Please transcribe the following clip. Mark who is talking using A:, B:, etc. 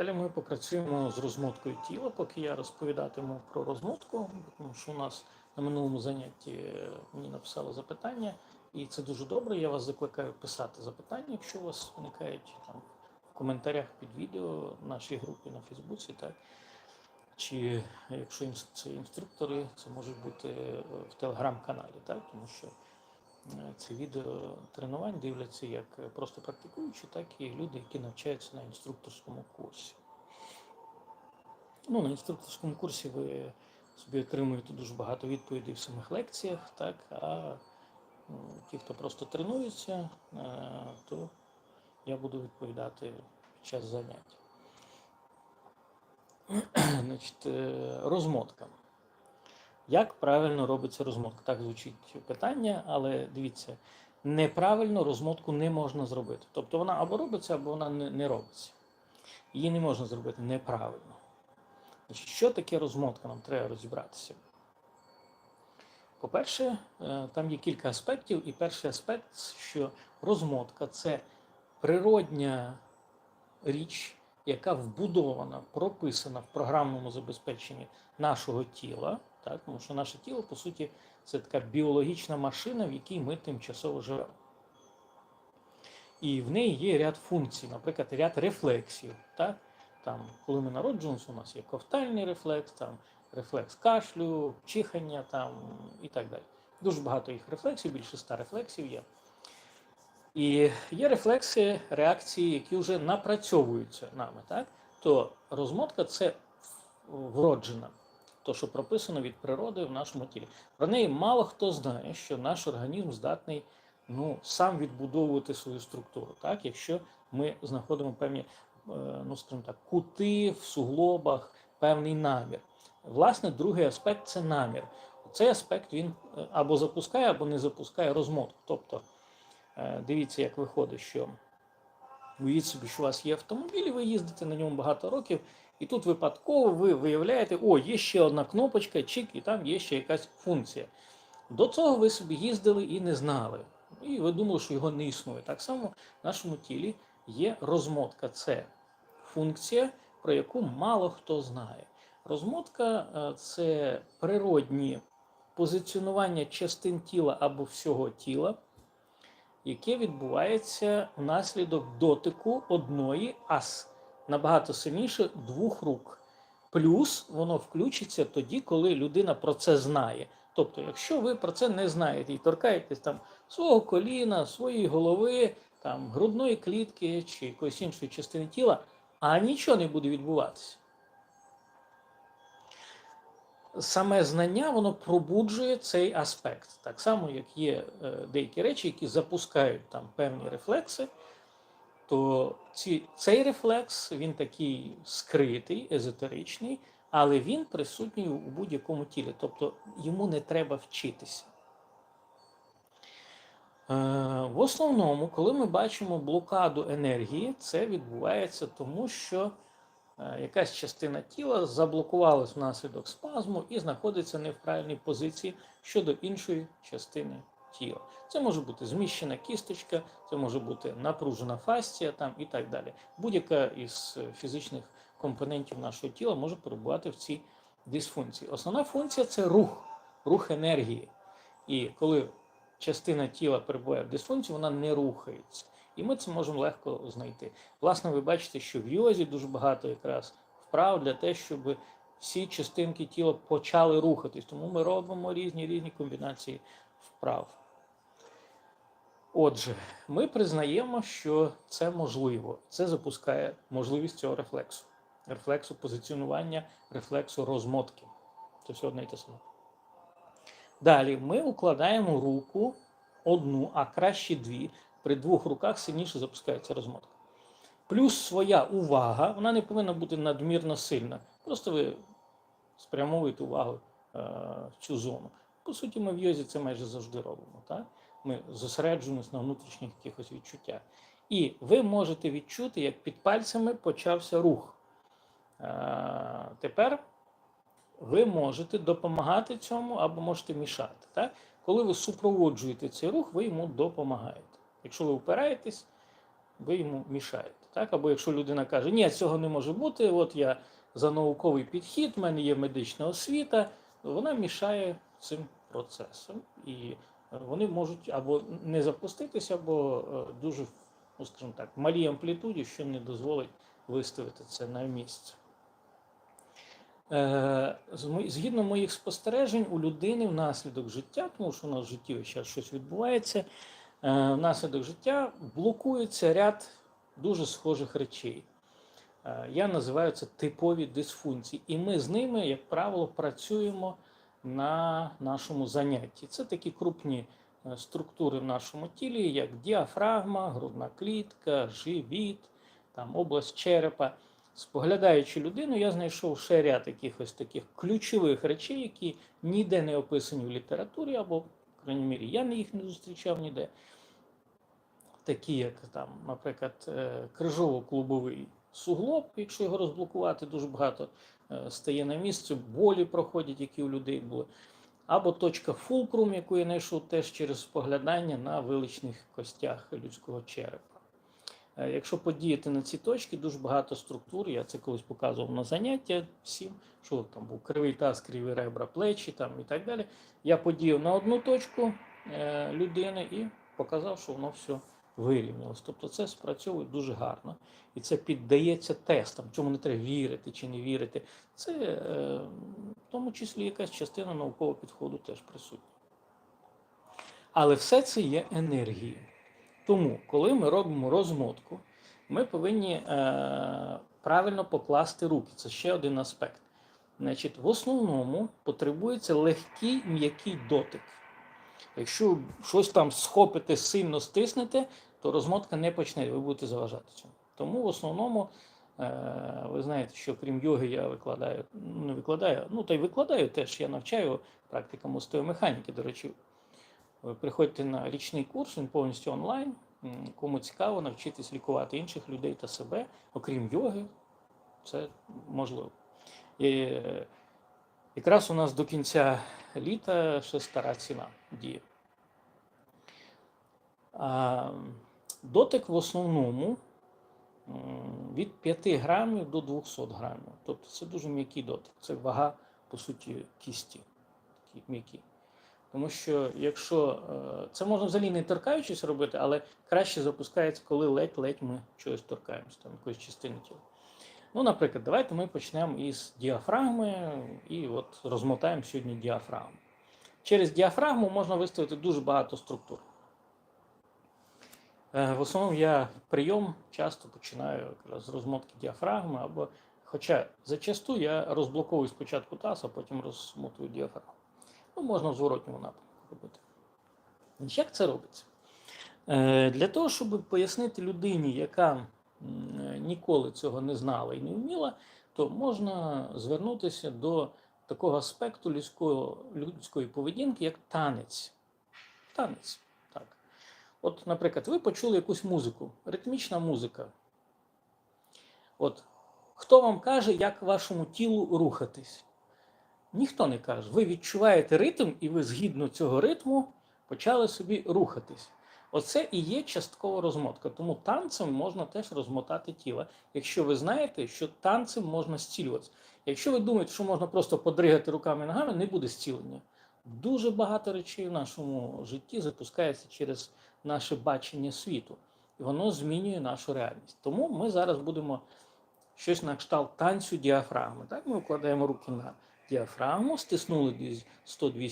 A: Далі ми попрацюємо з розмоткою тіла, поки я розповідатиму про розмотку, тому що у нас на минулому занятті е, мені написали запитання, і це дуже добре. Я вас закликаю писати запитання, якщо у вас виникають там в коментарях під відео нашій групі на Фейсбуці, так чи якщо це інструктори, це може бути е, в телеграм-каналі, так тому що е, це відео тренувань дивляться як е, просто практикуючі, так і люди, які навчаються на інструкторському курсі. Ну, на інструкторському курсі ви собі отримуєте дуже багато відповідей в самих лекціях, так, а ну, ті, хто просто тренується, е, то я буду відповідати під час занять. Значить, е, розмотка. Як правильно робиться розмотка? Так звучить питання, але дивіться, неправильно розмотку не можна зробити. Тобто вона або робиться, або вона не, робиться. Її не можна зробити неправильно. Що таке розмотка? Нам треба розібратися. По-перше, е, там є кілька аспектів, і перший аспект, що розмотка це природня річ, яка вбудована, прописана в програмному забезпеченні нашого тіла, так, тому що наше тіло, по суті, це така біологічна машина, в якій ми тимчасово живемо. І в неї є ряд функцій, наприклад, ряд рефлексів. Так? Там, коли ми народжуємося, у нас є ковтальний рефлекс, там, рефлекс кашлю, чихання там, і так далі. Дуже багато їх рефлексів, більше ста рефлексів є. І є рефлекси, реакції, які вже напрацьовуються нами. Так? То розмотка це вроджена, то, що прописано від природи в нашому тілі. Про неї мало хто знає, що наш організм здатний ну, сам відбудовувати свою структуру, так? якщо ми знаходимо певні е, ну, скажімо так, кути в суглобах, певний намір. Власне, другий аспект це намір. Цей аспект він е, або запускає, або не запускає розмотку. Тобто, е, дивіться, як виходить, що уявіть собі, що у вас є автомобіль, ви їздите на ньому багато років, і тут випадково ви виявляєте, о, є ще одна кнопочка, чик, і там є ще якась функція. До цього ви собі їздили і не знали. І ви думали, що його не існує. Так само в нашому тілі є розмотка. Це функція, про яку мало хто знає. Розмотка е, це природні позиціонування частин тіла або всього тіла, яке відбувається внаслідок дотику одної, а набагато сильніше двох рук. Плюс воно включиться тоді, коли людина про це знає. Тобто, якщо ви про це не знаєте і торкаєтесь там свого коліна, своєї голови, там грудної клітки чи якоїсь іншої частини тіла, а нічого не буде відбуватися. Саме знання воно пробуджує цей аспект. Так само, як є е, деякі речі, які запускають там певні рефлекси, то ці, цей рефлекс він такий скритий, езотеричний, але він присутній у будь-якому тілі. Тобто йому не треба вчитися. Е, В основному, коли ми бачимо блокаду енергії, це відбувається тому, що якась частина тіла заблокувалась внаслідок спазму і знаходиться не в правильній позиції щодо іншої частини тіла. Це може бути зміщена кісточка, це може бути напружена фасція там і так далі. Будь-яка із е, фізичних компонентів нашого тіла може перебувати в цій дисфункції. Основна функція це рух, рух енергії. І коли частина тіла перебуває в дисфункції, вона не рухається. І ми це можемо легко знайти. Власне, ви бачите, що в йозі дуже багато якраз вправ для те, щоб всі частинки тіла почали рухатись. Тому ми робимо різні різні комбінації вправ. Отже, ми признаємо, що це можливо. Це запускає можливість цього рефлексу. Рефлексу позиціонування, рефлексу розмотки. Це все одне і те саме. Далі ми укладаємо руку одну, а краще дві. При двох руках сильніше запускається розмотка. Плюс своя увага, вона не повинна бути надмірно сильна. Просто ви спрямовуєте увагу е, в цю зону. По суті, ми в йозі це майже завжди робимо. Так? Ми зосереджуємося на внутрішніх якихось відчуттях. І ви можете відчути, як під пальцями почався рух. Е, тепер ви можете допомагати цьому або можете мішати. Так? Коли ви супроводжуєте цей рух, ви йому допомагаєте. Якщо ви опираєтесь, ви йому мішаєте. Так? Або якщо людина каже, ні, цього не може бути, от я за науковий підхід, в мене є медична освіта, вона мішає цим процесам. І вони можуть або не запуститися, або е, дуже, ну, скажімо так, малій амплітуді, що не дозволить виставити це на місце. Е, Згідно моїх спостережень, у людини внаслідок життя, тому що у нас в житті ось щось відбувається, внаслідок життя блокується ряд дуже схожих речей. Е, Я називаю це типові дисфункції, і ми з ними, як правило, працюємо на нашому занятті. Це такі крупні е, структури в нашому тілі, як діафрагма, грудна клітка, живіт, там область черепа. Споглядаючи людину, я знайшов ще ряд якихось таких ключових речей, які ніде не описані в літературі, або, крайній мірі, я їх не зустрічав ніде. Такі, як там, наприклад, е, крижово-клубовий суглоб, якщо його розблокувати, дуже багато е, стає на місце, болі проходять, які у людей були. Або точка фулкрум, яку я знайшов теж через споглядання на виличних костях людського черепа. Е, Якщо подіяти на ці точки, дуже багато структур. Я це колись показував на заняття всім, що там був кривий таз, криві ребра, плечі там і так далі. Я подіяв на одну точку е, людини і показав, що воно все вирівнялось. Тобто це спрацьовує дуже гарно. І це піддається тестам, чому не треба вірити чи не вірити. Це е, в тому числі якась частина наукового підходу теж присутня. Але все це є енергією. Тому, коли ми робимо розмотку, ми повинні е, правильно покласти руки. Це ще один аспект. Значить, в основному потребується легкий м'який дотик. Якщо щось там схопите, сильно стиснете, то розмотка не почне, ви будете заважати цьому. Тому в основному, е, ви знаєте, що крім йоги я викладаю, ну, не викладаю, ну та й викладаю теж, я навчаю практикам остеомеханіки. До речі, приходьте на річний курс, він повністю онлайн. Кому цікаво навчитись лікувати інших людей та себе, окрім йоги, це можливо. І, е, якраз у нас до кінця літа ще стара ціна діє. Дотик в основному від 5 грамів до 200 грамів. Тобто це дуже м'який дотик. Це вага, по суті, кісті. Такі м'які. Тому що якщо е, це можна взагалі не торкаючись робити, але краще запускається, коли ледь-ледь ми чогось торкаємося, там якоїсь частини тіла. Ну, наприклад, давайте ми почнемо із діафрагми і от розмотаємо сьогодні діафрагму. Через діафрагму можна виставити дуже багато структур. Е, В основному я прийом часто починаю якраз з розмотки діафрагми, або, хоча зачасту я розблоковую спочатку таз, а потім розмотую діафрагму. Ну, можна в зворотньому напрямку робити. Як це робиться? Е, Для того, щоб пояснити людині, яка ніколи цього не знала і не вміла, то можна звернутися до такого аспекту людського, людської поведінки, як танець. Танець. Так. От, наприклад, ви почули якусь музику, ритмічна музика. От, хто вам каже, як вашому тілу рухатись? Ніхто не каже. Ви відчуваєте ритм, і ви згідно цього ритму почали собі рухатись. Оце і є часткова розмотка. Тому танцем можна теж розмотати тіло, якщо ви знаєте, що танцем можна зцілюватися. Якщо ви думаєте, що можна просто подригати руками і ногами, не буде зцілення. Дуже багато речей в нашому житті запускається через наше бачення світу, і воно змінює нашу реальність. Тому ми зараз будемо щось на кшталт танцю діафрагми. Так, ми вкладаємо руки на діафрагму, стиснули десь 100-200